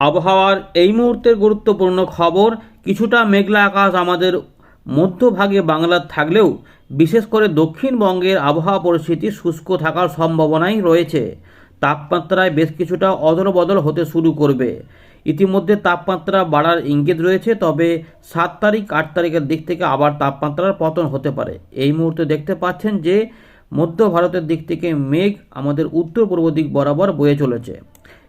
আবহাওয়ার এই মুহূর্তের গুরুত্বপূর্ণ খবর, কিছুটা মেঘলা আকাশ আমাদের মধ্যভাগে বাংলার থাকলেও, বিশেষ করে দক্ষিণবঙ্গের আবহাওয়া পরিস্থিতি শুষ্ক থাকার সম্ভাবনাই রয়েছে। তাপমাত্রায় বেশ কিছুটা অদল বদল হতে শুরু করবে। ইতিমধ্যে তাপমাত্রা বাড়ার ইঙ্গিত রয়েছে, তবে সাত তারিখ, আট তারিখের দিক থেকে আবার তাপমাত্রার পতন হতে পারে। এই মুহূর্তে দেখতে পাচ্ছেন যে, মধ্য ভারতের দিক থেকে মেঘ আমাদের উত্তর পূর্ব দিক বরাবর বয়ে চলেছে।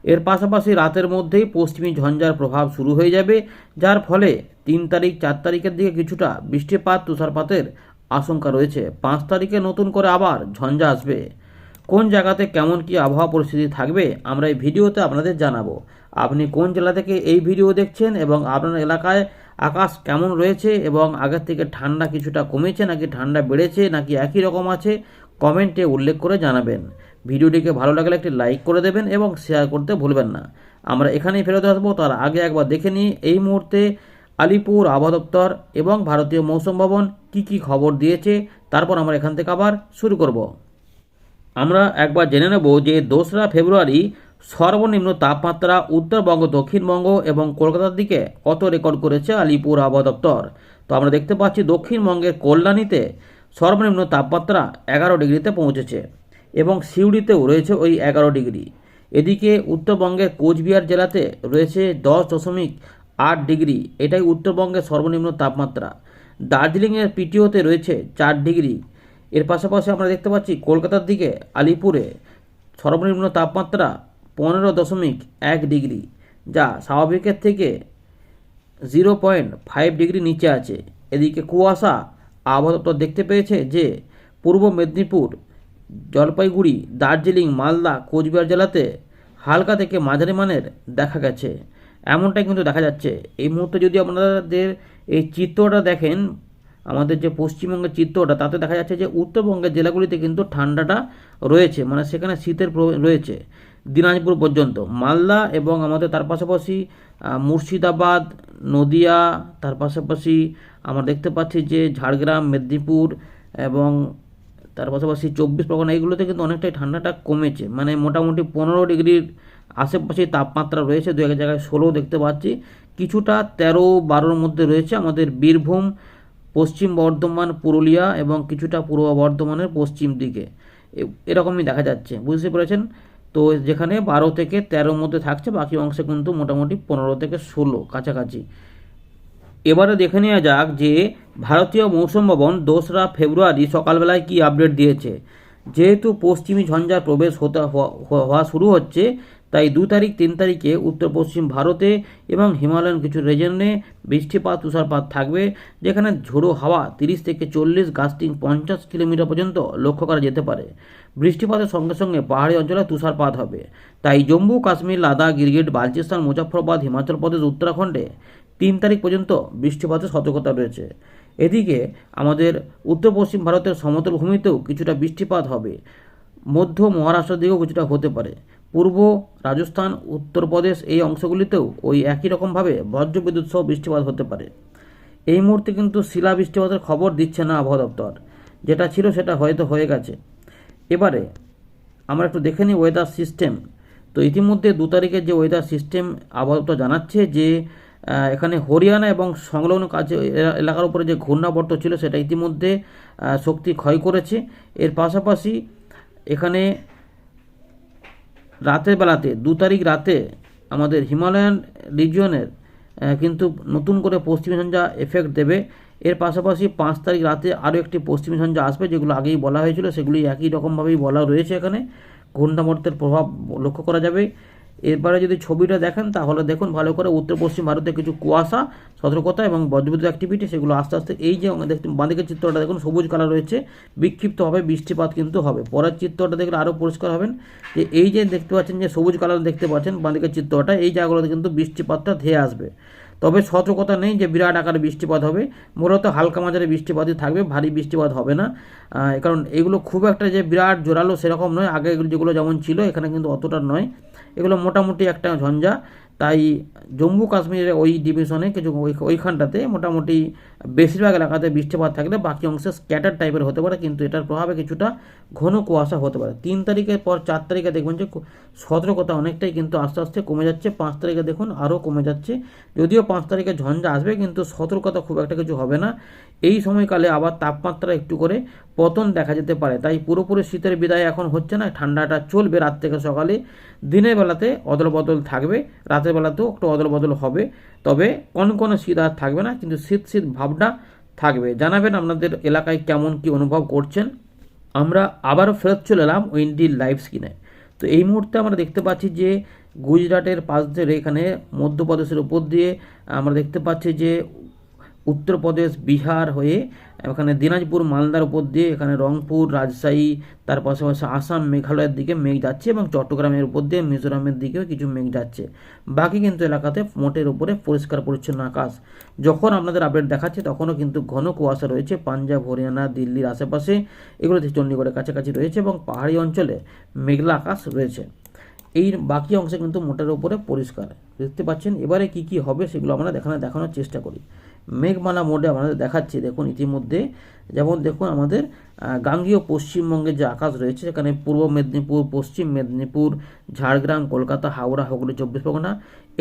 এর পাশাপাশি রাতের মধ্যেই পশ্চিমী ঝঞ্ঝার প্রভাব শুরু হয়ে যাবে, যার ফলে তিন তারিখ, চার তারিখের দিকে কিছুটা বৃষ্টিপাত, তুষারপাতের আশঙ্কা রয়েছে। পাঁচ তারিখে নতুন করে আবার ঝঞ্ঝা আসবে। কোন জায়গাতে কেমন কি আবহাওয়া পরিস্থিতি থাকবে, আমরা এই ভিডিওতে আপনাদের জানাব। আপনি কোন জেলা থেকে এই ভিডিও দেখছেন এবং আপনার এলাকায় আকাশ কেমন রয়েছে এবং আগের থেকে ঠান্ডা কিছুটা কমেছে নাকি ঠান্ডা বেড়েছে নাকি একই রকম আছে, কমেন্টে উল্লেখ করে জানাবেন। ভিডিওটিকে ভালো লাগলে একটি লাইক করে দেবেন এবং শেয়ার করতে ভুলবেন না। আমরা এখানেই ফেরত আসব, তার আগে একবার দেখে নিই এই মুহূর্তে আলিপুর আবহাওয়া দপ্তর এবং ভারতীয় মৌসুম ভবন কী কী খবর দিয়েছে, তারপর আমরা এখান থেকে আবার শুরু করব। আমরা একবার জেনে নেব যে দোসরা ফেব্রুয়ারি সর্বনিম্ন তাপমাত্রা উত্তরবঙ্গ, দক্ষিণবঙ্গ এবং কলকাতার দিকে কত রেকর্ড করেছে আলিপুর আবহাওয়া দপ্তর? তো আমরা দেখতে পাচ্ছি দক্ষিণবঙ্গের কল্যাণীতে সর্বনিম্ন তাপমাত্রা এগারো ডিগ্রিতে পৌঁছেছে। এবং সিউড়িতেও রয়েছে ওই এগারো ডিগ্রি। এদিকে উত্তরবঙ্গের কোচবিহার জেলাতে রয়েছে দশ দশমিক আট ডিগ্রি। এটাই উত্তরবঙ্গের সর্বনিম্ন তাপমাত্রা। দার্জিলিংয়ের পিটিওতে রয়েছে চার ডিগ্রি। এর পাশাপাশি আমরা দেখতে পাচ্ছি কলকাতার দিকে আলিপুরে সর্বনিম্ন তাপমাত্রা পনেরো দশমিক এক ডিগ্রি, যা স্বাভাবিকের থেকে জিরো পয়েন্ট ফাইভ ডিগ্রি নিচে আছে। এদিকে কুয়াশা আবহাওয়া দপ্তর দেখতে পেয়েছে যে পূর্ব মেদিনীপুর জলপাইগুড়ি, দার্জিলিং, মালদা, কোচবিহার জেলাতে হালকা থেকে মাঝারি মানের দেখা গেছে। এমনটাই কিন্তু দেখা যাচ্ছে। এই মুহূর্তে যদি আপনাদের এই চিত্রটা দেখেন, আমাদের যে পশ্চিমবঙ্গের চিত্রটা, তাতে দেখা যাচ্ছে যে উত্তরবঙ্গের জেলাগুলিতে কিন্তু ঠান্ডাটা রয়েছে মানে সেখানে শীতের রয়েছে দিনাজপুর পর্যন্ত। মালদা এবং আমাদের তার পাশাপাশি মুর্শিদাবাদ, নদিয়া, তার পাশাপাশি আমরা দেখতে পাচ্ছি যে ঝাড়গ্রাম, মেদিনীপুর এবং তার পাশাপাশি চব্বিশ পরগনা, এইগুলোতে কিন্তু অনেকটাই ঠান্ডাটা কমেছে। মানে মোটামুটি পনেরো ডিগ্রির আশেপাশে তাপমাত্রা রয়েছে দু এক জায়গায় ষোলো দেখতে পাচ্ছি। কিছুটা তেরো বারোর মধ্যে রয়েছে আমাদের বীরভূম, পশ্চিম বর্ধমান, পুরুলিয়া এবং কিছুটা পূর্ব বর্ধমানের পশ্চিম দিকে। এরকমই দেখা যাচ্ছে, বুঝতে পেরেছেন? তো যেখানে বারো থেকে তেরোর মধ্যে থাকছে, বাকি অংশে কিন্তু মোটামুটি পনেরো থেকে ষোলো কাছাকাছি। এবারে দেখে নেওয়া যাক যে ভারতীয় মৌসুম ভবন দোসরা ফেব্রুয়ারি সকালবেলায় কি আপডেট দিয়েছে। যেহেতু পশ্চিমী ঝঞ্ঝার প্রবেশ হতে, হওয়া শুরু হচ্ছে, তাই দু তারিখ, তিন তারিখে উত্তর পশ্চিম ভারতে এবং হিমালয়ান কিছু রিজনে বৃষ্টিপাত, তুষারপাত থাকবে, যেখানে ঝোড়ো হাওয়া তিরিশ থেকে চল্লিশ গাস্টিং পঞ্চাশ কিলোমিটার পর্যন্ত লক্ষ্য করা যেতে পারে। বৃষ্টিপাতের সঙ্গে সঙ্গে পাহাড়ি অঞ্চলে তুষারপাত হবে। তাই জম্মু, কাশ্মীর, লাদাখ, গিরগিট, বালচিস্তান, মুজফ্ফরবাদ, হিমাচল প্রদেশ, উত্তরাখণ্ডে তিন তারিখ পর্যন্ত বৃষ্টিপাতের সতর্কতা রয়েছে। এদিকে আমাদের উত্তর পশ্চিম ভারতের সমতল ভূমিতেও কিছুটা বৃষ্টিপাত হবে। মধ্য মহারাষ্ট্রের দিকেও কিছুটা হতে পারে। পূর্ব রাজস্থান, উত্তরপ্রদেশ এই অংশগুলিতেও ওই একই রকমভাবে বজ্রবিদ্যুৎ সহ বৃষ্টিপাত হতে পারে। এই মুহূর্তে কিন্তু শিলা বৃষ্টিপাতের খবর দিচ্ছে না আবহাওয়া দপ্তর। যেটা ছিল সেটা হয়তো হয়ে গেছে। এবারে আমরা একটু দেখে নিই ওয়েদার সিস্টেম তো ইতিমধ্যে দু তারিখের যে ওয়েদার সিস্টেম আবহাওয়া দপ্তর জানাচ্ছে যে এখানে হরিয়ানা এবং সংলগ্ন এলা- এলাকার উপরে যে ঘূর্ণাবর্ত ছিল সেটা ইতিমধ্যে শক্তি ক্ষয় করেছে। এর পাশাপাশি এখানে রাতের বেলাতে, দু তারিখ রাতে আমাদের হিমালয়ান রিজিয়নের কিন্তু নতুন করে পশ্চিমী ঝঞ্ঝা এফেক্ট দেবে। এর পাশাপাশি পাঁচ তারিখ রাতে আরও একটি পশ্চিমী ঝঞ্ঝা আসবে, যেগুলো আগেই বলা হয়েছিল, সেগুলি একই রকমভাবেই বলা রয়েছে এখানে। ঘূর্ণাবর্তের প্রভাব লক্ষ্য করা যাবে। এরপরে যদি ছবিটা দেখেন, তাহলে দেখুন ভালো করে উত্তর পশ্চিম ভারতে কিছু কুয়াশা, সতর্কতা এবং বজ্রবিদ্যুৎ অ্যাক্টিভিটি সেগুলো আস্তে আস্তে এই যে দেখতে বাঁদিকের চিত্রটা দেখুন, সবুজ কালার রয়েছে বিক্ষিপ্ত হবে বৃষ্টিপাত কিন্তু হবে। পরের চিত্রটা দেখলে আরও পরিষ্কার হবেন, যে এই যে দেখতে পাচ্ছেন যে সবুজ কালার দেখতে পাচ্ছেন বাঁদিকের চিত্রটা, এই জায়গাগুলোতে কিন্তু বৃষ্টিপাতটা ধেয়ে আসবে। তবে সতর্কতা নেই যে বিরাট আকারে বৃষ্টিপাত হবে। মূলত হালকা মাঝারি বৃষ্টিপাতই থাকবে, ভারী বৃষ্টিপাত হবে না। কারণ এগুলো খুব একটা যে বিরাট জোরালো সেরকম নয়। আগে যেগুলো যেমন ছিল, এখানে কিন্তু অতটা নয়। এগুলো মোটামুটি একটা ঝঞ্ঝা। তাই জম্মু কাশ্মীরের ওই ডিভিশনে কিছু ওই- ওইখানটাতে মোটামুটি বেশিরভাগ এলাকাতে বৃষ্টিপাত থাকলে বাকি অংশে স্ক্যাটার টাইপের হতে পারে, কিন্তু এটার প্রভাবে কিছুটা ঘন কুয়াশা হতে পারে। তিন তারিখের পর চার তারিখে দেখবেন যে সতর্কতা অনেকটাই কিন্তু আস্তে আস্তে কমে যাচ্ছে। পাঁচ তারিখে দেখুন আরও কমে যাচ্ছে। যদিও পাঁচ তারিখে ঝঞ্ঝা আসবে, কিন্তু সতর্কতা খুব একটা কিছু হবে না। এই সময়কালে আবার তাপমাত্রা একটু করে পতন দেখা যেতে পারে। তাই পুরোপুরি শীতের বিদায় এখন হচ্ছে না, ঠান্ডাটা চলবে রাত থেকে সকালে। দিনের বেলাতে অদল বদল থাকবে রাতের বেলাতেও একটু অদল বদল হবে। তবে কোন কোনো শীত আর থাকবে না, কিন্তু শীত শীত ভাবটা থাকবে। জানাবেন আপনাদের এলাকায় কেমন কি অনুভব করছেন। আমরা আবারও ফেরত চলে এলাম উইন্ডি লাইভ স্কিনে তো এই মুহূর্তে আমরা দেখতে পাচ্ছি যে গুজরাটের পাশ ধরে এখানে মধ্যপ্রদেশের উপর দিয়ে আমরা দেখতে পাচ্ছি যে উত্তরপ্রদেশ, বিহার হয়ে এখানে দিনাজপুর, মালদার উপর দিয়ে এখানে রংপুর, রাজশাহী, তার পাশাপাশি আসাম, মেঘালয়ের দিকে মেঘ যাচ্ছে এবং চট্টগ্রামের উপর দিয়ে মিজোরামের দিকেও কিছু মেঘ যাচ্ছে। বাকি কিন্তু এলাকাতে মোটের উপরে পরিষ্কার পরিচ্ছন্ন আকাশ। যখন আপনাদের আপডেট দেখাচ্ছে, তখনও কিন্তু ঘন কুয়াশা রয়েছে। পাঞ্জাব, হরিয়ানা, দিল্লির আশেপাশে এগুলোতে চণ্ডীগড়ের কাছাকাছি রয়েছে এবং পাহাড়ি অঞ্চলে মেঘলা আকাশ রয়েছে। এই বাকি অংশে কিন্তু মোটের উপরে পরিষ্কার। দেখতে পাচ্ছেন, এবারে কি কি হবে সেগুলো আমরা দেখানো দেখানোর চেষ্টা করি। মেঘমালা মোডে আমাদের দেখাচ্ছে। দেখুন, ইতিমধ্যে যেমন দেখুন আমাদের গাঙ্গীয় পশ্চিমবঙ্গের যে আকাশ রয়েছে, সেখানে পূর্ব মেদিনীপুর, পশ্চিম মেদিনীপুর, ঝাড়গ্রাম, কলকাতা, হাওড়া, হুগলি, চব্বিশ পরগনা,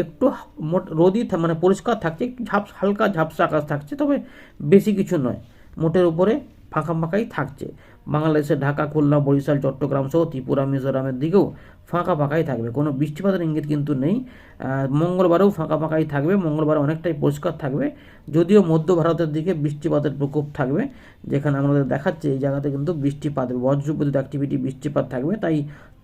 একটু মোট রোদই মানে পরিষ্কার থাকছে ঝাপ হালকা ঝাপসা আকাশ থাকছে, তবে বেশি কিছু নয়। মোটের উপরে ফাঁকা ফাঁকাই থাকছে। বাংলাদেশের ঢাকা, খুলনা, বরিশাল, চট্টগ্রাম সহ ত্রিপুরা, মিজোরামের দিকেও ফাঁকা ফাঁকাই থাকবে। কোনো বৃষ্টিপাতের ইঙ্গিত কিন্তু নেই। মঙ্গলবারেও ফাঁকা ফাঁকাই থাকবে। মঙ্গলবার অনেকটাই পরিষ্কার থাকবে। যদিও মধ্য ভারতের দিকে বৃষ্টিপাতের প্রকোপ থাকবে, যেখানে আমাদের দেখাচ্ছে এই জায়গাতে কিন্তু বৃষ্টিপাত, বজ্রবিদ্যুৎ অ্যাক্টিভিটি বৃষ্টিপাত থাকবে। তাই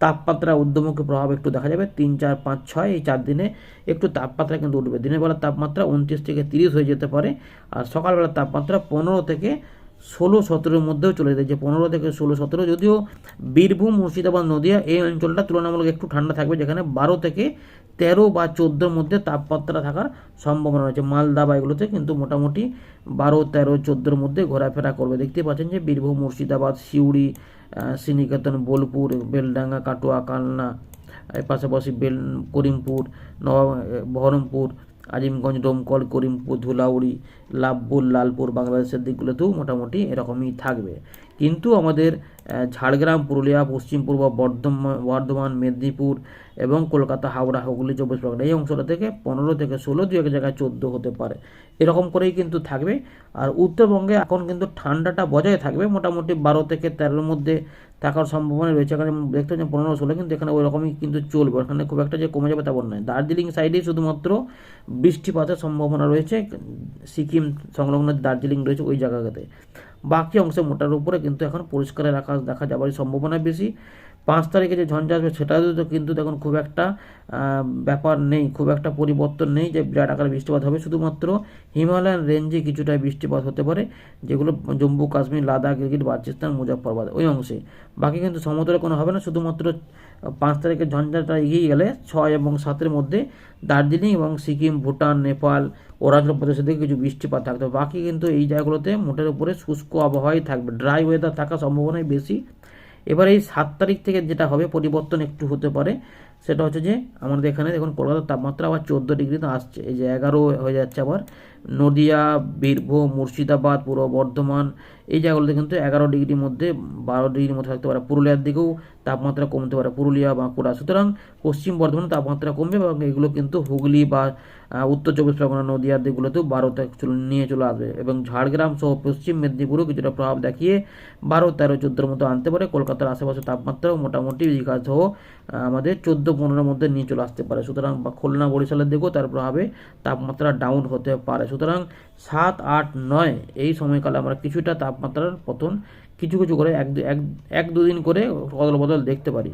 তাপমাত্রা ঊর্ধ্বমুখী প্রভাব একটু দেখা যাবে। তিন, চার, পাঁচ, ছয় এই চার দিনে একটু তাপমাত্রা কিন্তু উঠবে। দিনের বেলার তাপমাত্রা উনত্রিশ থেকে তিরিশ হয়ে যেতে পারে। আর সকালবেলার তাপমাত্রা পনেরো থেকে ষোলো সতেরোর মধ্যেও চলে যায় যে পনেরো থেকে ষোলো সতেরো, যদিও বীরভূম, মুর্শিদাবাদ, নদিয়া এই অঞ্চলটা তুলনামূলক একটু ঠান্ডা থাকবে, যেখানে বারো থেকে তেরো বা চোদ্দোর মধ্যে তাপমাত্রা থাকার সম্ভাবনা রয়েছে। মালদা বা এগুলোতে কিন্তু মোটামুটি বারো, তেরো, চোদ্দোর মধ্যে ঘোরাফেরা করবে। দেখতে পাচ্ছেন যে বীরভূম, মুর্শিদাবাদ, সিউড়ি শ্রীনিকেতন, বোলপুর, বেলডাঙ্গা, কাটোয়া, কালনা, এর পাশাপাশি বেল, করিমপুর, নবাব বহরমপুর আজিমগঞ্জ ডোমকল করিমপুর, ধুলাউড়ি, লাভপুর, লালপুর বাংলাদেশের দিকগুলোতেও মোটামুটি এরকমই থাকবে। কিন্তু আমাদের ঝাড়গ্রাম, পুরুলিয়া, পশ্চিম পূর্ব বর্ধমান বর্ধমান, মেদিনীপুর এবং কলকাতা, হাওড়া, হুগলি, চব্বিশ পরগনা এই অংশটা থেকে পনেরো থেকে ষোলো দু এক জায়গায় চোদ্দ হতে পারে। এরকম করেই কিন্তু থাকবে। আর উত্তরবঙ্গে এখন কিন্তু ঠান্ডাটা বজায় থাকবে। মোটামুটি বারো থেকে তেরোর মধ্যে থাকার সম্ভাবনা রয়েছে। এখানে দেখতে পাচ্ছেন পনেরো ষোলো, কিন্তু এখানে ওই রকমই কিন্তু চলবে। এখানে খুব একটা যে কমে যাবে তেমন নয়। দার্জিলিং সাইডে শুধুমাত্র বৃষ্টিপাতের সম্ভাবনা রয়েছে। সিকিম সংলগ্ন দার্জিলিং রয়েছে, ওই জায়গাতে। বাকি অংশে মোটার উপরে কিন্তু এখন পরিষ্কারের আকাশ দেখা যাবার সম্ভাবনা বেশি। পাঁচ তারিখে যে ঝঞ্ঝা আসবে সেটাতেও তো কিন্তু দেখুন খুব একটা ব্যাপার নেই, খুব একটা পরিবর্তন নেই যে বিরাট আকারে বৃষ্টিপাত হবে। শুধুমাত্র হিমালয়ান রেঞ্জে কিছুটা বৃষ্টিপাত হতে পারে, যেগুলো জম্মু, কাশ্মীর, লাদাখ গিলগিট বালচিস্তান মুজফ্ফরবাদ ওই অংশে। বাকি কিন্তু সমতলে কোনো হবে না, শুধুমাত্র পাঁচ তারিখের ঝঞ্ঝাটা এগিয়ে গেলে ছয় এবং সাতের মধ্যে দার্জিলিং এবং সিকিম, ভুটান, নেপাল, অরুণাচল প্রদেশের দিকে কিছু বৃষ্টিপাত থাকবে বাকি কিন্তু এই জায়গাগুলোতে মোটের উপরে শুষ্ক আবহাওয়াই থাকবে। ড্রাই ওয়েদার থাকার সম্ভাবনাই বেশি। এবার এই সাত তারিখ থেকে যেটা হবে, পরিবর্তন একটু হতে পারে, সেটা হচ্ছে যে, আমাদের এখানে দেখুন, কলকাতার তাপমাত্রা আবার চোদ্দ ডিগ্রিতে আসছে, এই যে এগারো হয়ে যাচ্ছে আবার। নদিয়া, বীরভূম, মুর্শিদাবাদ, পূর্ব বর্ধমান, এই জায়গাগুলোতে কিন্তু এগারো ডিগ্রির মধ্যে বারো ডিগ্রির মধ্যে থাকতে পারে। পুরুলিয়ার দিকেও তাপমাত্রা কমতে পারে, পুরুলিয়া, বাঁকুড়া। সুতরাং পশ্চিম বর্ধমানে তাপমাত্রা কমবে এবং এগুলো কিন্তু হুগলি বা উত্তর চব্বিশ পরগনা, নদিয়ার দিকগুলোতেও বারো নিয়ে চলে আসবে এবং ঝাড়গ্রাম সহ পশ্চিম মেদিনীপুরেও কিছুটা প্রভাব দেখিয়ে বারো, তেরো, চোদ্দোর মতো আনতে পারে। কলকাতার আশেপাশে তাপমাত্রাও মোটামুটি দীঘা সহ আমাদের চোদ্দ, পনেরোর মধ্যে নিয়ে চলে আসতে পারে। সুতরাং বা খুলনা, বরিশালের দিকেও তার প্রভাবে তাপমাত্রা ডাউন হতে পারে। সুতরাং সাত, আট, নয় এই সময়কালে আমরা কিছুটা তাপমাত্রার পতন কিছু কিছু করে এক এক দুদিন করে বদল বদল দেখতে পারি।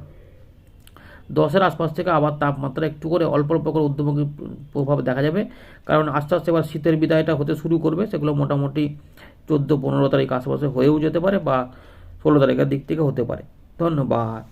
দশের আশপাশ থেকে আবার তাপমাত্রা একটু করে অল্প অল্প করে ঊর্ধ্বমুখী প্রভাব দেখা যাবে। কারণ আস্তে আস্তে এবার শীতের বিদায়টা হতে শুরু করবে। সেগুলো মোটামুটি চোদ্দ, পনেরো তারিখ আশেপাশে হয়েও যেতে পারে বা ষোলো তারিখের দিক থেকে হতে পারে। ধন্যবাদ।